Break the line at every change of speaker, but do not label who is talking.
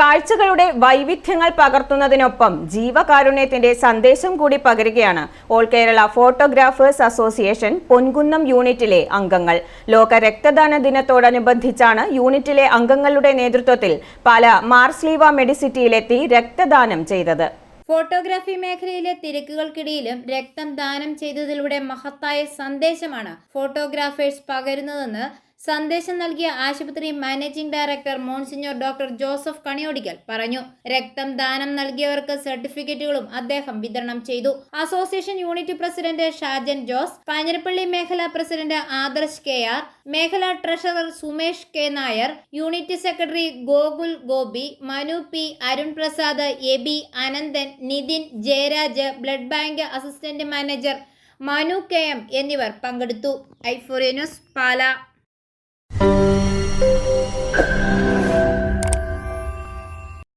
കാഴ്ചകളുടെ വൈവിധ്യങ്ങൾ പകർത്തുന്നതിനൊപ്പം ജീവകാരുണ്യത്തിന്റെ സന്ദേശം കൂടി പകരുകയാണ് all Kerala photographers association Ponkunnam യൂണിറ്റിലെ അംഗങ്ങൾ. ലോക രക്തദാന ദിനത്തോടനുബന്ധിച്ചാണ് യൂണിറ്റിലെ അംഗങ്ങളുടെ നേതൃത്വത്തിൽ പാല മാർസ്ലീവ മെഡിസിറ്റിയിലെത്തി രക്തദാനം ചെയ്തത്.
ഫോട്ടോഗ്രാഫി മേഖലയിലെ തിരക്കുകൾക്കിടയിലും രക്തം ദാനം ചെയ്തതിലൂടെ മഹത്തായ സന്ദേശമാണ് ഫോട്ടോഗ്രാഫേഴ്സ് പകരുന്നതെന്ന് സന്ദേശം നൽകിയ ആശുപത്രി managing director monsignor doctor Joseph Kaniyodickal പറഞ്ഞു. രക്തം ദാനം നൽകിയവർക്ക് സർട്ടിഫിക്കറ്റുകളും അദ്ദേഹം വിതരണം ചെയ്തു. Association unit president Shajan Jose Kanjirappally മേഖലാ പ്രസിഡന്റ് ആദർശ് കെ ആർ മേഖലാ treasurer Sumesh K Nair unit secretary Gokul Gopi Manu P Arun Prasad A B Ananthan Nithin Jayaraj blood bank assistant manager Manu K M എന്നിവർ പങ്കെടുത്തു. ഐഫോറിയ news പാല.